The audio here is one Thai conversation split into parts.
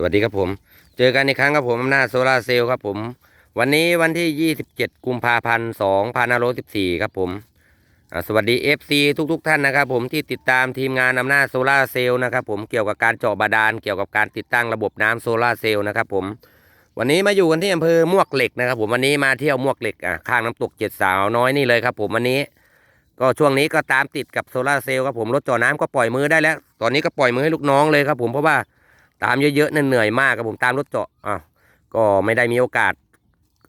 สวัสดีครับผม เจอกันอีกครั้งครับผมอำนาจโซลาร์เซลล์ครับผม วันนี้วันที่ 27 กุมภาพันธ์2514 ครับผมสวัสดี FC ทุกๆทท่านนะครับผมที่ติดตามทีมงานอำนาจโซลาร์เซลล์นะครับผมเกี่ยวกับการเจาะบาดาลเกี่ยวกับการติดตั้งระบบน้ำโซลาร์เซลล์นะครับผม วันนี้มาอยู่กันที่อำเภอมวกเหล็กนะครับ ผมวันนี้มาเที่ยวมวกเหล็กอะข้างน้ำตกเจ็ดสาวน้อยนี่เลยครับ ผมวันนี้ ก็ช่วงนี้ก็ตามติดกับโซลาร์เซลล์ครับผมรถเจาะน้ำก็ปล่อยมือได้แล้ว ตอนนี้ก็ปล่อยมือให้ลูกน้องเลยครับผมเพราะว่า ตามเยอะๆนั่นเหนื่อยมากครับผมตามรถเจาะอะก็ไม่ได้มีโอกาส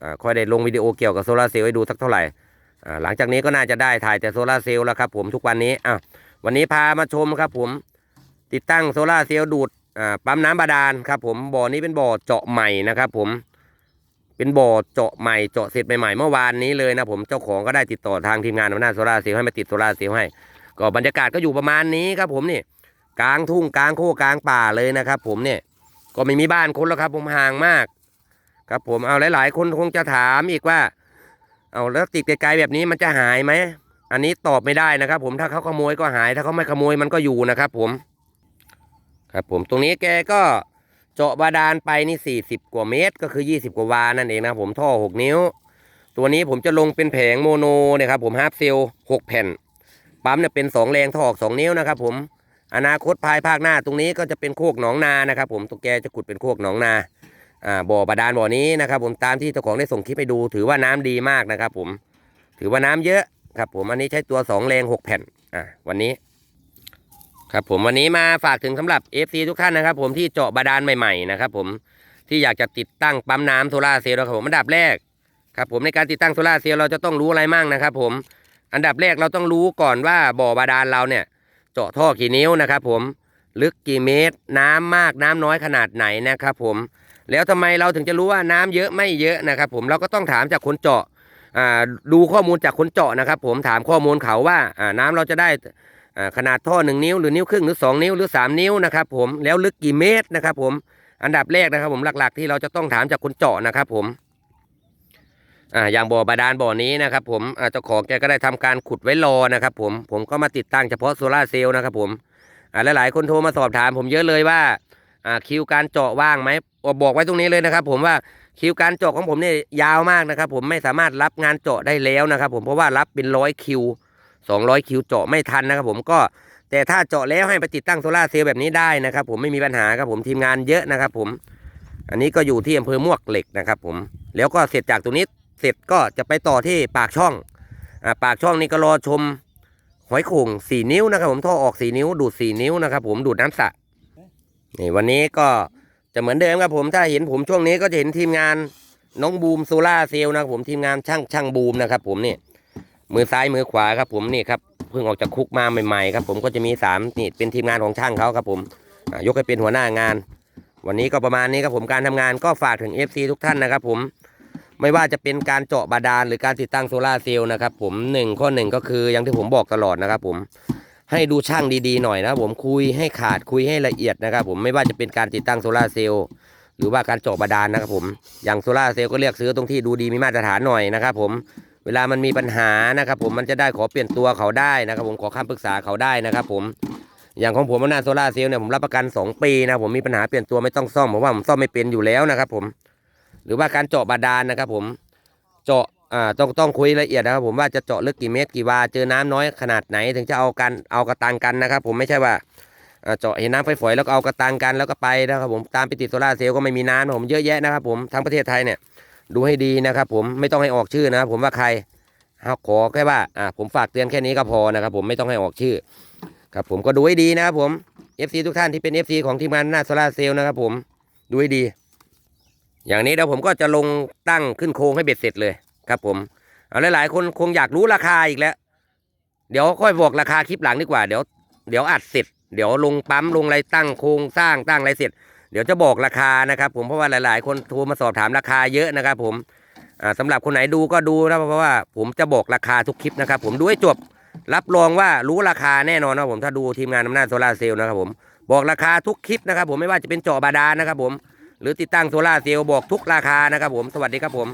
อ่าค่อยได้ลงวิดีโอเกี่ยวกับโซลาร์เซลล์ให้ดูสักเท่าไหร่อ่าหลังจากนี้ก็น่าจะได้ถ่ายแต่โซลาร์เซลล์แล้วครับผมทุกวันนี้อะวันนี้พามาชมครับผมติดตั้งโซลาร์เซลล์ดูดอ่าปั๊มน้ำบาดาลครับผมบ่อนี้เป็นบ่อเจาะใหม่นะครับผมเป็นบ่อเจาะใหม่เจาะเสร็จใหม่ๆเมื่อวานนี้เลยนะผมเจ้าของก็ได้ติดต่อทางทีมงานอำนาโซลาร์เซลล์ให้มาติดโซลาร์เซลล์ให้ ก็บรรยากาศก็อยู่ประมาณนี้ครับผมนี่ กลางทุ่งกลางโค้กลางป่าเลยนะครับ ผมเนี่ยก็ไม่มีบ้านคนแล้วครับ ผมห่างมาก ครับผมเอาหลาย ๆ คนคงจะถามอีกว่า เอาแล้วติดไกลๆแบบนี้มันจะหายไหมอันนี้ตอบไม่ได้นะครับ ผมถ้าเขาขโมยก็หาย ถ้าเขาไม่ขโมยมันก็อยู่นะครับ ผม ครับผมตรงนี้แกก็เจาะบาดาลไปนี่ 40 กว่าเมตร ก็คือ 20 กว่าวานั่นเองนะผมท่อ 6 นิ้ว ตัวนี้ผมจะลงเป็นแผงโมโนนะครับผมฮาร์ปเซล6แผ่น ปั๊มเนี่ยเป็น 2 แรงท่อออก 2 นิ้วนะครับผม อนาคตภายภาคหน้าตรงนี้ก็จะเป็นโคกหนองนานะครับ ผมตัวแกจะขุดเป็นโคกหนองนาอ่าบ่อบาดาลบ่อนี้นะครับ ผมตามที่เจ้าของได้ส่งคลิปไปดู ถือว่าน้ำดีมากนะครับ ผมถือว่าน้ำเยอะครับ ผมอันนี้ใช้ตัวสองแรงหกแผ่นอ่าวันนี้ ครับผมวันนี้มาฝากถึงสำหรับ FC ทุกท่านนะครับ ผมที่เจาะบาดาลใหม่ๆนะครับ ผมที่อยากจะติดตั้งปั๊มน้ำโซลาเซลล์ครับผมอันดับแรกครับผมในการติดตั้งโซลาเซลล์เราจะต้องรู้อะไรมั่งนะครับ ผมอันดับแรกเราต้องรู้ก่อนว่าบ่อบาดาลเราเนี่ยาะท่อกี่นิ้วนะครับผมลึกกี่เมตร น้ำมากน้ำน้อยขนาดไหนนะครับผมแล้วทำไมเราถึงจะรู้ว่าน้ำเยอะไม่เยอะนะครับผมเราก็ต้องถามจากคนเจาะดูข้อมูลจากคนเจาะนะครับ ผมถามข้อมูลเขาว่าน้ำเราจะได้ขนาดท่อหนึ่งนิ้วหรือนิ้วครึ่งหรือสองนิ้วหรือสามนิ้วนะครับผมแล้วลึกกี่เมตรนะครับผมอันดับแรกนะครับผมหลักๆ ที่เราจะต้องถามจากคนเจาะนะครับผม อ่าอย่างบ่อบาดาลบ่อนี้นะครับ ผมเจ้าของแกก็ได้ทำการขุดไว้รอนะครับ ผมผมก็มาติดตั้งเฉพาะโซลาเซลล์นะครับ ผมอ่าหลายๆคนโทรมาสอบถาม ผมเยอะเลยว่าอ่าคิวการเจาะว่างไหมบอกไว้ตรงนี้เลยนะครับ ผมว่าคิวการเจาะของผมเนี่ยยาวมากนะครับ ผมไม่สามารถรับงานเจาะได้แล้วนะครับ ผมเพราะว่ารับเป็นร้อยคิวสองร้อยคิวเจาะไม่ทันนะครับ ผมก็แต่ถ้าเจาะแล้วให้ไปติดตั้งโซลาเซลล์แบบนี้ได้นะครับ ผมไม่มีปัญหาครับผมทีมงานเยอะนะครับ ผม อันนี้ก็อยู่ที่อำเภอมวกเหล็กนะครับ ผมแล้วก็เสร็จจากตรงนี้ เสร็จก็จะไปต่อที่ปากช่องอ่าปากช่องนี้ก็รอชมหอยโข่งสี่นิ้วนะครับ ผมท่อออกสี่นิ้ว ดูดสี่นิ้วนะครับ ผมดูดน้ำสะนี่วันนี้ก็จะเหมือนเดิมครับผมถ้าเห็นผมช่วงนี้ก็จะเห็นทีมงานน้องบูมโซล่าเซลล์นะครับผมทีมงานช่างช่างบูมนะครับ ผมนี่มือซ้ายมือขวาครับ ผมนี่ครับเพิ่งออกจากคุกมาใหม่ๆครับ ผมก็จะมีสามนี่เป็นทีมงานของช่างเขาครับ ผมยกให้เป็นหัวหน้างาน วันนี้ก็ประมาณนี้ครับผมการทำงานก็ฝากถึง FC ทุกท่านนะครับ ผม ไม่ว่าจะเป็นการเจาะบาดาลหรือการติดตั้งโซลาเซลล์นะครับผมหนึ่งข้อหนึ่งก็คืออย่างที่ผมบอกตลอดนะครับผมให้ดูช่างดีๆหน่อยนะผมคุยให้ขาดคุยให้ละเอียดนะครับผมไม่ว่าจะเป็นการติดตั้งโซลาเซลล์หรือว่าการเจาะบาดาลนะครับผมอย่างโซลาเซลล์ก็เลือกซื้อตรงที่ดูดีมีมาตรฐานหน่อยนะครับผมเวลามันมีปัญหานะครับผมมันจะได้ขอเปลี่ยนตัวเขาได้นะครับผมขอคำปรึกษาเขาได้นะครับผมอย่างของผมอำนาโซลาเซลล์เนี่ยผมรับประกัน 2 ปีนะผมมีปัญหาเปลี่ยนตัวไม่ต้องซ่อมเพราะว่าผมซ่อมไม่เป็นอยู่แล้วนะครับผม รือว่าการเจาะบาดาลนะครับ ผมเจาะอ่าต้องต้องคุยละเอียดนะครับ ผมว่าจะเจาะลึกกี่เมตรกี่วาเจอน้ำน้อยขนาดไหน ถึงจะเอากันเอากระตังกันนะครับ ผมไม่ใช่ว่าเจาะเห็นน้ำไฟฝอยแล้วก็เอากระตังกันแล้วก็ไปนะครับผมตามไปติดโซลาเซลล์ก็ไม่มีน้ำผมเยอะแยะนะครับ ผมทั้งประเทศไทยเนี่ยดูให้ดีนะครับ ผมไม่ต้องให้ออกชื่อนะครับผมว่าใครขอแค่ว่าอ่าผมฝากเตือนแค่นี้ก็พอนะครับ ผมไม่ต้องให้ออกชื่อ ครับ ผมก็ดูให้ดีนะครับผม FC ทุกท่านที่เป็น FC ของทีมงานหน้าโซลาเซลล์นะครับ ผมดูให้ดี อย่างนี้เดี๋ยวผมก็จะลงตั้งขึ้นโครงให้เบ็ดเสร็จเลยครับผมเอาหลายๆคนคงอยากรู้ราคาอีกแล้ว เดี๋ยวค่อยบอกราคาคลิปหลังดีกว่าเดี๋ยวเดี๋ยวอัดเสร็จ เดี๋ยวลงปั๊มลงอะไรตั้งโครงสร้างตั้งอะไรเสร็จ เดี๋ยวจะบอกราคานะครับผมเพราะว่าหลาย ๆ คนโทรมาสอบถามราคาเยอะนะครับ ผมอ่าสำหรับคนไหนดูก็ดูนะเพราะว่าผมจะบอกราคาทุกคลิปนะครับ ผมดูให้จบรับรองว่ารู้ราคาแน่นอนนะผมถ้าดูทีมงานอำนาจโซลาเซลล์นะครับผมบอกราคาทุกคลิปนะครับ ผมไม่ว่าจะเป็นเจาะบาดาลนะครับผม หรือติดตั้งโซลาเซลล์บอกทุกราคานะครับผม สวัสดีครับผม